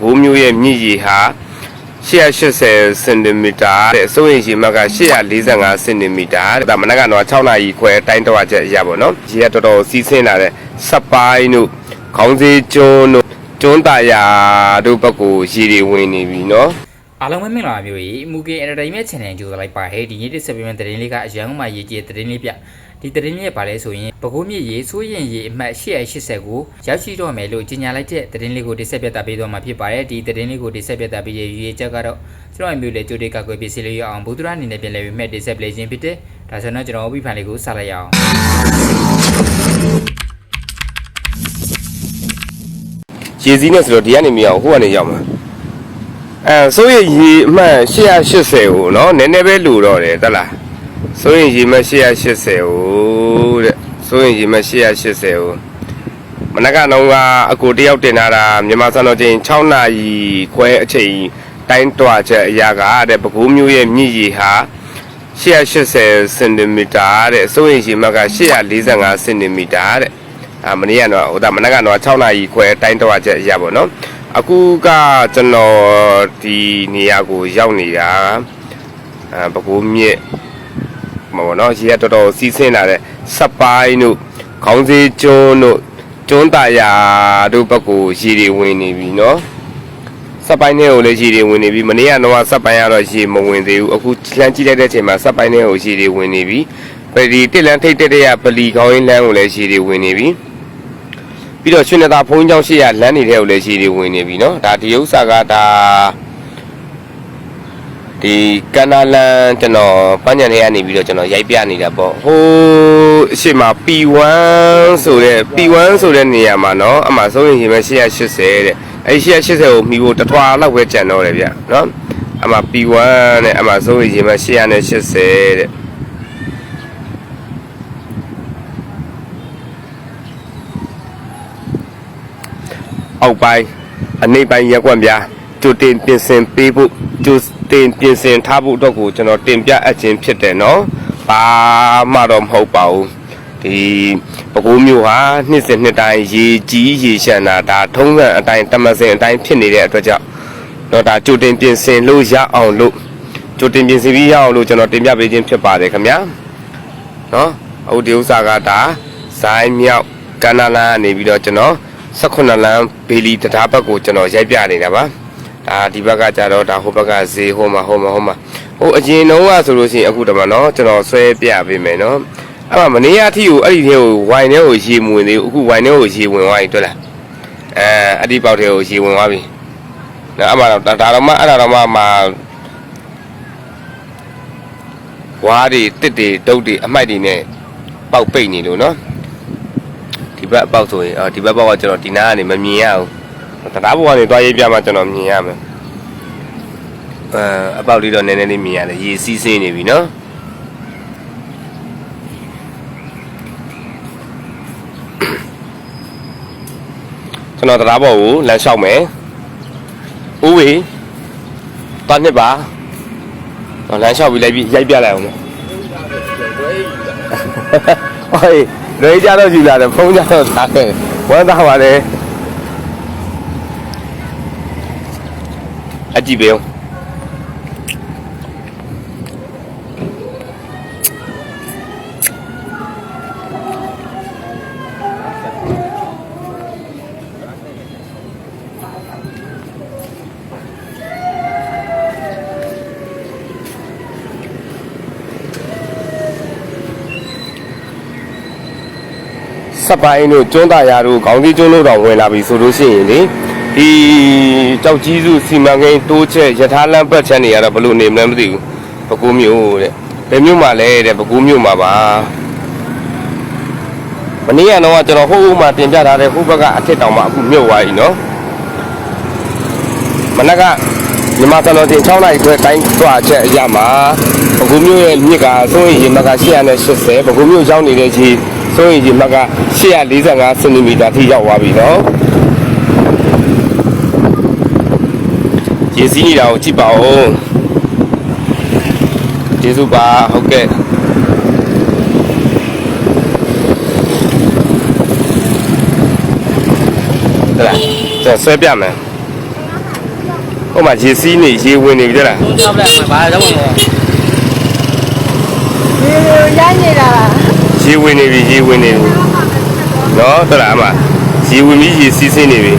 ကူးမျိုးရဲ့မြင့်ရီဟာ180စင်တီမီတာတဲ့အစိုးရင်ရှိမှတ်က145စင်တီမီတာတဲ့ဒါမနက်ကတော့6နာရီခွဲတိုင်းတော့ချက်ရပါတော့ရေကတော်တော်စီးဆင်းလာတဲ့စပိုင်းတို့ခေါင်းစည်းကျွန်းတို့ကျွန်းတာယာတို့ဘက်ကိုရေတွေဝင်နေပြီနော် အားလုံးပဲမင်္ဂလာပါမျိုးကြီးမူကေ entertainment channel ကြိုဆိုလိုက်ပါဟဲ့ဒီနေ့တစ်ဆက်ပေးမယ့်သတင်းလေးကအရန်ကမှရေးကြည့်တဲ့သတင်းလေးပြဒီသတင်းလေးကဘာလဲဆိုရင်ပဲခူးမြစ်ရေစိုးရင်ရေအမှတ်880ကိုရောက်ရှိတော့မယ်လို့ကြေညာလိုက်တဲ့သတင်းလေးကိုတစ်ဆက်ပြသပေးသွားမှာဖြစ်ပါတယ်ဒီသတင်းလေးကိုတစ်ဆက်ပြသပေးတဲ့ရည်ရည်ချက်ကတော့ကျွန်တော်မျိုးလေကြိုတေကကွယ်ပစ္စည်းလေးရအောင်ဘုဒ္ဓရာအနေနဲ့ပြန်လည်ပြီးမဲ့တစ်ဆက်ပလေးခြင်းဖြစ်တဲ့ဒါဆိုတော့ကျွန်တော်ဝိဖန်လေးကိုစလိုက်ရအောင်ရေစီးနဲ့ဆိုတော့ဒီကနေမရအောင်ဟိုကနေရောက်မှာ အဲဆိုရင်ရေအမှန်180ကိုနော်နည်းနည်းပဲလူတော့တယ်တက်လားဆိုရင်ရေမှ180ကိုတဲ့ဆိုရင်ရေမှ180ကိုမနက်ကတော့ကအကိုတယောက်တင်လာတာမြန်မာစံတော်ချိန်6နာရီခွဲအချိန်တိုင်းတွားချက်အရာကတဲ့ပဲခူးမျိုးရဲ့မြင့်ရီဟာ180စင်တီမီတာတဲ့အစိုးရင်ရှိမှတ်က145စင်တီမီတာတဲ့အာမနေ့ကတော့ဟိုဒါမနက်ကတော့6နာရီခွဲတိုင်းတော့ချက်ရပါတော့ အခုကကျွန်တော်ဒီနေရာကိုရောက်နေတာအာပကူမြစ်မဟုတ်နော်ရေကတော်တော်စီးဆင်းလာတဲ့စပ်ပိုင်းတို့ခေါင်းစည်းကျွန်းတို့ကျွန်းတာယာတို့ဘက်ကိုရေတွေဝင်နေပြီနော်စပ်ပိုင်းထဲကိုလည်းရေတွေဝင်နေပြီမနေ့ကတော့စပ်ပိုင်းကတော့ရေမဝင်သေးဘူးအခုလမ်းကြည့်လိုက်တဲ့အချိန်မှာစပ်ပိုင်းထဲကိုရေတွေဝင်နေပြီပဒီတစ်လန်းထိတ်တက်တဲ့ရပလီခေါင်းရင်းလမ်းကိုလည်းရေတွေဝင်နေပြီ ပြီးတော့ရွှေနသာဘုန်းကြီးကျောင်းရှိရလမ်းနေတဲ့ကိုလည်းရှိတွေဝင်နေပြီเนาะဒါဒီဥစ္စာကဒါဒီကန္နာလန်ကျွန်တော်ပန်းညံထဲကနေပြီးတော့ကျွန်တော်ရိုက်ပြနေတာပေါ့ဟိုးအရှိမ P1 ဆိုတဲ့ P1 ဆိုတဲ့နေရာမှာเนาะအမှဆုံးရင်ရင်ပဲ180တဲ့အဲ့ဒီ180ကိုမှီဖို့တထွာလောက်ပဲကြံတော့တယ်ဗျเนาะအမှ P1 နဲ့အမှဆုံးရင်ရင်ပဲ180တဲ့ အောက်ပိုင်းအနိမ့်ပိုင်းရက်ကွက်များကြိုတင်ပြင်ဆင်ပေးဖို့ကြိုတင်ပြင်ဆင်ထားဖို့အတွက်ကိုကျွန်တော်တင်ပြအပ်ခြင်းဖြစ်တယ်နော်ဘာမှတော့မဟုတ်ပါဘူးဒီပကိုးမျိုးဟာနှစ်စဉ်နှစ်တိုင်းရေကြီးရေရှမ်းတာဒါထုံးစံအတိုင်းတမစင်အတိုင်းဖြစ်နေတဲ့အတွက်ကြောင့်တော့ဒါကြိုတင်ပြင်ဆင်လို့ရအောင်လို့ကြိုတင်ပြင်ဆင်ပြီးရအောင်လို့ကျွန်တော်တင်ပြပေးခြင်းဖြစ်ပါတယ်ခင်ဗျာနော်အခုဒီဥစ္စာကဒါဇိုင်းမြောက်ကန္နာလာကနေပြီးတော့ကျွန်တော် 18လမ်းဘေလီတရားဘက်ကိုကျွန်တော်ရိုက်ပြနေတာပါဒါဒီဘက်ကကြတော့ဒါဟိုဘက်ကဈေးဟိုမှာဟိုမှာဟိုမှာဟိုအရင်တုန်းကဆိုလို့ရှိရင်အခုတမနော်ကျွန်တော်ဆွဲပြပေးမယ်နော်အဲ့မှာမနေ့ကအထိကိုအဲ့ဒီထဲကိုဝိုင်ထဲကိုရေမဝင်သေးဘူးအခုဝိုင်ထဲကိုရေဝင်သွားပြီတွေ့လားအဲအဲ့ဒီပေါက်ထဲကိုရေဝင်သွားပြီနော်အဲ့မှာတော့ဒါတော့မှအဲ့ဒါတော့မှမှာဝါးတွေတစ်တွေတုတ်တွေအမိုက်တွေနဲ့ပေါက်ပိတ်နေလို့နော်ဒီ ဘက်အပေါက်ဆိုရင်အော်ဒီဘက်ပေါက်ကကျွန်တော်ဒီနားကနေမမြင်ရဘူးတရားပေါ်ကနေသွားရေးပြမှကျွန်တော်မြင်ရမယ်အဲအပေါက်လေးတော့နည်းနည်းလေးမြင်ရတယ်ရေစီးစင်းနေပြီနော်ကျွန်တော်တရားပေါ်ကိုလမ်းလျှောက်မယ်ဦးဝေတန်းနှစ်ပါလမ်းလျှောက်ပြီးလိုက်ပြီးရိုက်ပြလိုက်အောင်နော်ဟိုး လေကြတော့ယူလာတယ်ဖုန်းကြတော့ထားတယ်ဝမ်းသာပါလေအကြည့်ပေးအောင် စပ်ပိုင်းတို့ကျွန်းတာယာတို့ခေါင်းစည်းကျွန်းတို့တော့ဝင်လာပြီဆိုလို့ရှိရင်လေဒီကြောက်ကြီးစုစီမံကိန်းတိုးချက်ယထာလမ်းပတ်ချမ်းတွေကတော့ဘယ်လိုနေမလဲမသိဘူးပကူးမျိုးတဲ့ဘယ်မျိုးမှလဲတဲ့ပကူးမျိုးမှာပါမနေ့ကတော့ကျွန်တော်ဟိုးဟိုးမှတင်ပြထားတဲ့ဟိုဘက်ကအထက်တောင်မှအခုမြုပ်သွားပြီနော်မနက်ကမြန်မာစံတော်ချိန်6နာရီခွဲတိုင်းသွားချက်အရမှာပကူးမျိုးရဲ့မြစ်ကဆိုရင်ရေမက880ပကူးမျိုးရောက်နေတဲ့ကြီး ဆိုရင်ဒီမက145စင်တီမီတာထိရောက်သွားပြီနော်ရေစီးနေတာကိုကြည့်ပါဦးကျေးဇူးပါဟုတ်ကဲ့ဟဲ့လားကျွန်တော်ဆွဲပြမယ်ဟိုမှာရေစီးနေရေဝင်နေပြီတဲ့လားတော့လက်ဘာတော့မလို့ဒီလိုရနေတာ ရေဝင်နေပြီရေဝင်နေပြီနော်တဲ့လားအမရေဝင်ပြီးရေစီးဆင်းနေပြီ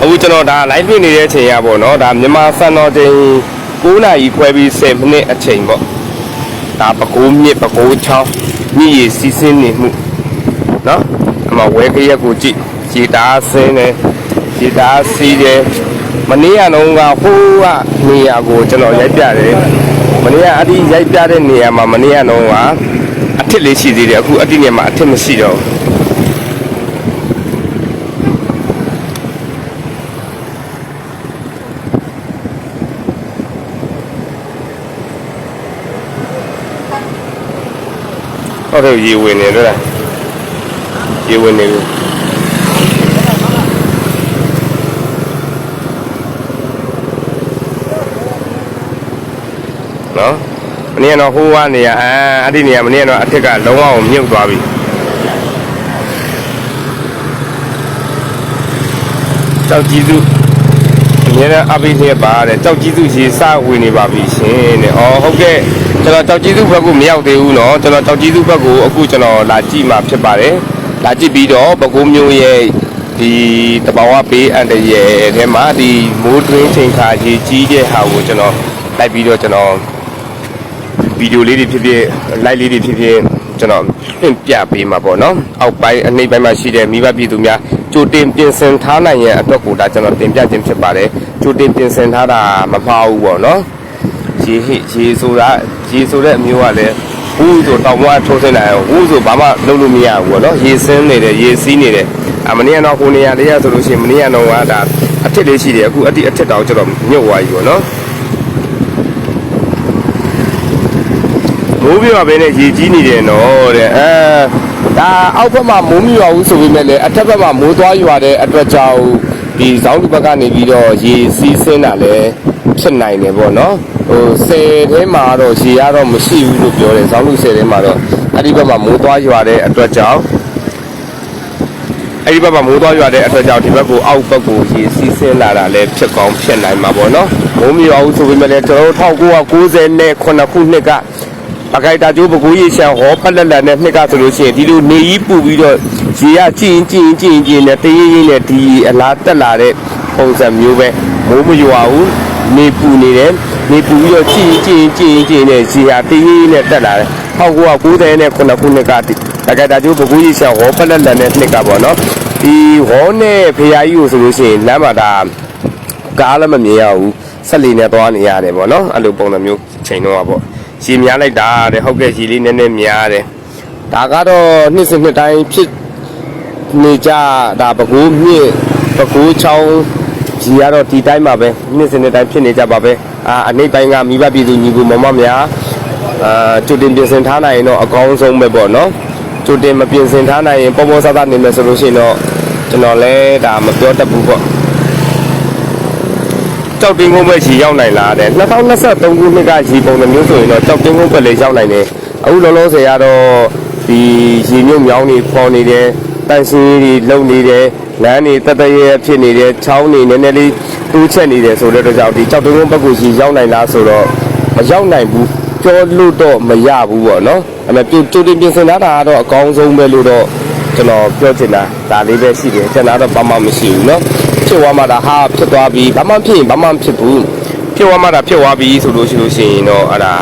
အခုကျွန်တော်ဒါ live တွေ့နေတဲ့အချိန်ရပေါ့နော်ဒါမြန်မာစံတော်ချိန်9နာရီခွဲပြီး10မိနစ်အချိန်ပေါ့ဒါပကိုးမြစ်ပကိုးချောင်းမြစ်ရေစီးဆင်းနေမှုနော်အမဝဲခရက်ကိုကြည့်ရေတားဆင်းတယ်ရေတားစီးတယ်မနေ့ကတော့ကဟိုးကနေရာကိုကျွန်တော်ရိုက်ပြတယ်မ နေ့ကအဒီရိုက်ပြတဲ့နေရာမှာမနေ့ကတော့ကအထစ်လေးရှိသေးတယ်အခုအဒီနေရာမှာအထစ်မရှိတော့ဘူးဟုတ်တယ်ရေဝင်နေတော့လားရေဝင်နေပြီ နော်မနေ့ကတော့ဟိုးကနေရအဲအဲ့ဒီနေရာမနေ့ကတော့အထက်ကလုံးဝမြုပ်သွားပြီကြောက်ကြီးစုအများနဲ့အပိနေပါတဲ့ကြောက်ကြီးစုရေစဝင်နေပါပြီရှင်တဲ့။အော်ဟုတ်ကဲ့ကျွန်တော်ကြောက်ကြီးစုဘက်ကိုမရောက်သေးဘူးနော်။ကျွန်တော်ကြောက်ကြီးစုဘက်ကိုအခုကျွန်တော်လာကြည့်มาဖြစ်ပါတယ်။လာကြည့်ပြီးတော့ပဲခူးမျိုးရဲ့ဒီတဘာဝဘေးအန္တရာယ်ထဲမှာဒီမိုးတွင်းချိန်ခါရေကြီးတဲ့ဟာကိုကျွန်တော်လိုက်ပြီးတော့ကျွန်တော် ဗီဒီယိုလေးတွေဖြစ်ဖြစ် live လေးတွေဖြစ်ဖြစ်ကျွန်တော်ပြင်ပြပေးမှာပေါ့နော်အောက်ပိုင်းအနှိမ့်ပိုင်းမှာရှိတဲ့မိဘပြည်သူများကြိုတင်ပြင်ဆင်ထားနိုင်ရဲ့အတွက်ကိုဒါကျွန်တော်တင်ပြခြင်းဖြစ်ပါတယ်ကြိုတင်ပြင်ဆင်ထားတာမမှားဘူးပေါ့နော်ရေဟိရေဆိုတာရေဆိုတဲ့အမျိုးကလည်းဝူးဆိုတောင်မွားထိုးစင်းနိုင်ဝူးဆိုဘာမှလုပ်လို့မရဘူးပေါ့နော်ရေစင်းနေတယ်ရေစီးနေတယ်အမနေ့ကတော့ဟိုနေရာတည်းရဆိုလို့ရှိရင်မနေ့ကတော့ကဒါအထစ်လေးရှိတယ်အခုအတိအထစ်တောင်ကျွန်တော်ညှို့သွားပြီပေါ့နော် မိုးပြပါပဲနဲ့ရေကြီးနေတယ်နော်တဲ့အဲဒါအောက်ဘက်မှာမိုးမြရွာဘူးဆိုပေမဲ့လည်းအထက်ဘက်မှာမိုးသွားရွာတဲ့အတွက်ကြောင့်ဒီဇောင်းဒီဘက်ကနေပြီးတော့ရေစီးဆင်းတာလည်းဖြစ်နိုင်တယ်ပေါ့နော်ဟိုဆယ်ထဲမှာတော့ရေကတော့မရှိဘူးလို့ပြောတယ်ဇောင်းလူဆယ်ထဲမှာတော့အဲ့ဒီဘက်မှာမိုးသွားရွာတဲ့အတွက်ကြောင့်အဲ့ဒီဘက်မှာမိုးသွားရွာတဲ့အတွက်ကြောင့်ဒီဘက်ကိုအောက်ဘက်ကိုရေစီးဆင်းလာတာလည်းဖြစ်ကောင်းဖြစ်နိုင်မှာပေါ့နော်မိုးမြရွာဘူးဆိုပေမဲ့လည်းကျွန်တော်တို့1990နဲ့ခုနှစ်က အခိုက်တာကျိုးပကူကြီးရှံဟောဖက်လက်လက်နဲ့နှစ်ကဆိုလို့ရှိရင်ဒီလိုနေကြီးပူပြီးတော့ရေကကြင်ကြင်ကြင်ကြင်နဲ့တရေရေးနဲ့ဒီအလားတက်လာတဲ့ပုံစံမျိုးပဲမိုးမရွာဘူးနေပူနေတယ်နေပူပြီးတော့ကြင်ကြင်ကြင်ကြင်နဲ့ရေကတရေရေးနဲ့တက်လာတယ်ဟောက်ကော90နဲ့ခုနှစ်ခုနှစ်ကဒီအခိုက်တာကျိုးပကူကြီးရှံဟောဖက်လက်လက်နဲ့နှစ်ကပေါ့နော်ဒီဟောနဲ့ဖရာကြီးကိုဆိုလို့ရှိရင်လမ်းမှာဒါကားလည်းမမြင်ရဘူးဆက်လီနဲ့သွားနေရတယ်ပေါ့နော်အဲ့လိုပုံစံမျိုးချိန်တော့ပေါ့ ရေများလိုက်တာတဲ့ဟုတ်ကဲ့ရေလေးနည်းနည်းများတယ်ဒါကတော့နှစ်စဉ်နှစ်တိုင်းဖြစ်နေကြဒါပကူးမြင့်ပကူးချောင်းကြီးကတော့ဒီတိုင်းပါပဲနှစ်စဉ်နှစ်တိုင်းဖြစ်နေကြပါပဲအာအနိမ့်ပိုင်းကမိဘပြည်သူညီကိုမမများအာကျွတ်တင်ပြင်ဆင်ထားနိုင်ရင်တော့အကောင်းဆုံးပဲပေါ့နော်ကျွတ်တင်မပြင်ဆင်ထားနိုင်ရင်ပေါ်ပေါ်ဆဆနေမယ်ဆိုလို့ရှိရင်တော့ကျွန်တော်လည်းဒါမပြောတတ်ဘူးပေါ့ ကြောက်တင်းကုန်းပဲရေရောက်နိုင်လားတဲ့2023ခုနှစ်ကရေပုံတစ်မျိုးဆိုရင်တော့ကြောက်တင်းကုန်းပဲလေရောက်နိုင်တယ်အခုလောလောဆယ်ကတော့ဒီရေမြုပ်မြောင်းတွေပေါ်နေတယ်တန်ရှင်းတွေလုံနေတယ်လမ်းတွေတတရဲဖြစ်နေတယ်ချောင်းတွေနည်းနည်းလေးတိုးချက်နေတယ်ဆိုတဲ့အတွက်ကြောင့်ဒီကြောက်တင်းကုန်းဘက်ကိုရေရောက်နိုင်လားဆိုတော့မရောက်နိုင်ဘူးကြောလို့တော့မရဘူးပေါ့နော်အဲ့မဲ့ကြိုကြိုတင်ပြင်ဆင်ထားတာကတော့အကောင်းဆုံးပဲလို့တော့ကျွန်တော်ပြောချင်တာဒါလေးပဲရှိတယ်ကျွန်တော်တော့ဘာမှမရှိဘူးเนาะ ဖြစ်သွားမှဒါဟာဖြစ်သွားပြီဘာမှဖြစ်ရင်ဘာမှမဖြစ်ဘူးဖြစ်သွားမှဒါဖြစ်သွားပြီဆိုလို့ရှိလို့ရှိရင်တော့အဲ့ဒါ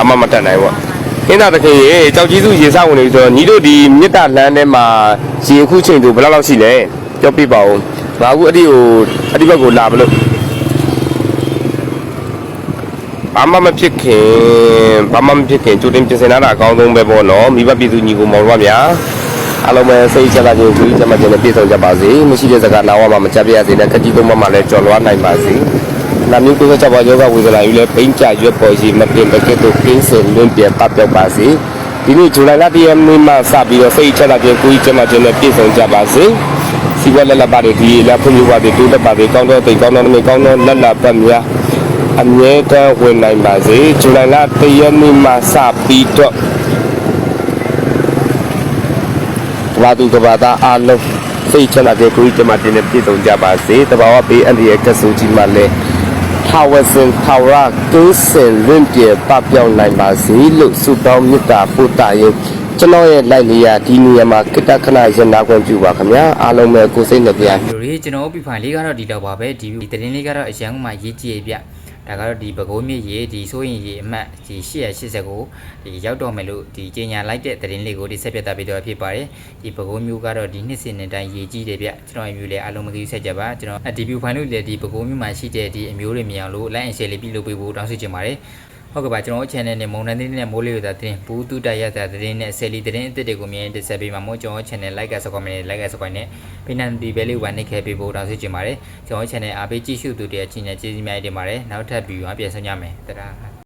အမမတတ်နိုင်ဘူးဟင်းသာတခင်ရေကြောက်ကြီးစုရေစဝင်နေပြီဆိုတော့ညီတို့ဒီမြစ်တာလမ်းထဲမှာရေအခုချိန်သူဘယ်လောက်လောက်ရှိလဲပြောပြပါဦးငါအခုအတိကိုအတိဘက်ကိုလာမလို့ဘာမှမဖြစ်ခင်ဘာမှမဖြစ်ခင်ကြိုတင်ပြင်ဆင်ထားတာအကောင်းဆုံးပဲပေါ့နော်မိဘပြည်သူညီကိုမောင်တို့များ အားလုံးပဲစိတ်ချလာခြင်းကိုကျမခြင်းနဲ့ပြည့်စုံကြပါစေမရှိတဲ့စကားနာဝမှာမကြပြရစေနဲ့ခကြီးသုံးပါးမှာလည်းကြော်လွားနိုင်ပါစေနာမည်ကိုကြပါယောဂဝေဒနာယူလဲပိန်းကြရွက်ပေါ်ရှိမတင်တကဲ့သို့ကင်းစင်လွင်ပြပတ်ပြောက်ပါစေဒီနေ့ဇူလိုင်လ၁ရက်နေ့မှစပြီးတော့စိတ်ချလာခြင်းကိုကျမခြင်းနဲ့ပြည့်စုံကြပါစေစီဝလက်လက်ပါတွေဒီလက်ဖွင့်ပြပါတွေတိုးတက်ပါတွေကောင်းတော့တိတ်ကောင်းတော့နေကောင်းတော့လက်လက်ပတ်များအမြဲတမ်းဝင်နိုင်ပါစေဇူလိုင်လ၁ရက်နေ့မှစပြီးတော့ က ဘာသူကဘာသားအားလုံးစိတ်ချမ်းသာတဲ့ကိုကြီးကျမတင်နဲ့ပြည့်စုံကြပါစေတဘာဝပေးအန္တရာယ်ကဆူကြီးမှလည်းထာဝစင်ထာဝရကင်းစင်လွင့်ပြေပပျောက်နိုင်ပါစေလို့ဆုတောင်းမေတ္တာပို့တာရင်ကျွန်တော်ရဲ့လိုက်လျာဒီနေရာမှာကိတ္တခဏရနာခွင့်ပြုပါခင်ဗျာအားလုံးပဲကိုယ်စိတ်နှပြဒီလိုလေးကျွန်တော်ပြဖိုင်လေးကတော့ဒီတော့ပါပဲဒီဒီသတင်းလေးကတော့အရန်မှရေးကြည့်ရပြ ဒါကတော့ဒီပဲခူးမြစ်ရေဒီဆိုရင်ရေအမှတ်ဒီ880ကိုဒီရောက်တော့မယ်လို့ဒီကြေညာလိုက်တဲ့သတင်းလေးကိုဒီဆက်ပြတာပေးတော့ဖြစ်ပါတယ်ဒီပဲခူးမျိုးကတော့ဒီနှစ်စဉ်နဲ့တိုင်းရေကြီးတယ်ဗျကျွန်တော်အမျိုးလေးအားလုံးမသိဆက်ကြပါကျွန်တော်ဒီ view file လို့လေဒီပဲခူးမျိုးမှာရှိတဲ့ဒီအမျိုးတွေမြင်အောင်လို့ like and share လေးပြုလုပ်ပေးဖို့တောင်းဆိုချင်ပါတယ် ဟုတ်ကဲ့ပါကျွန်တော် channel နဲ့မုံနှန်းသတင်းနဲ့မိုးလေးရတာသတင်းဘူးတူတရရတာသတင်းနဲ့ဆယ်လီသတင်းအသစ်တွေကိုမြင်တက်ဆက်ပေးမှာမို့ကျွန်တော် channel like ကစကွန်မန့် like ကစကွန်နဲ့ဖိနန်ဒီဘဲလေးဝိုင်းနေခဲ့ပေးဖို့တောင်းဆိုချင်ပါတယ်ကျွန်တော် channel အားပေးကြည့်ရှုသူတွေအချင်းချင်းကျေးဇူးများတင်ပါတယ်နောက်ထပ် view အပြည့်ဆုံးကြမယ်တရာ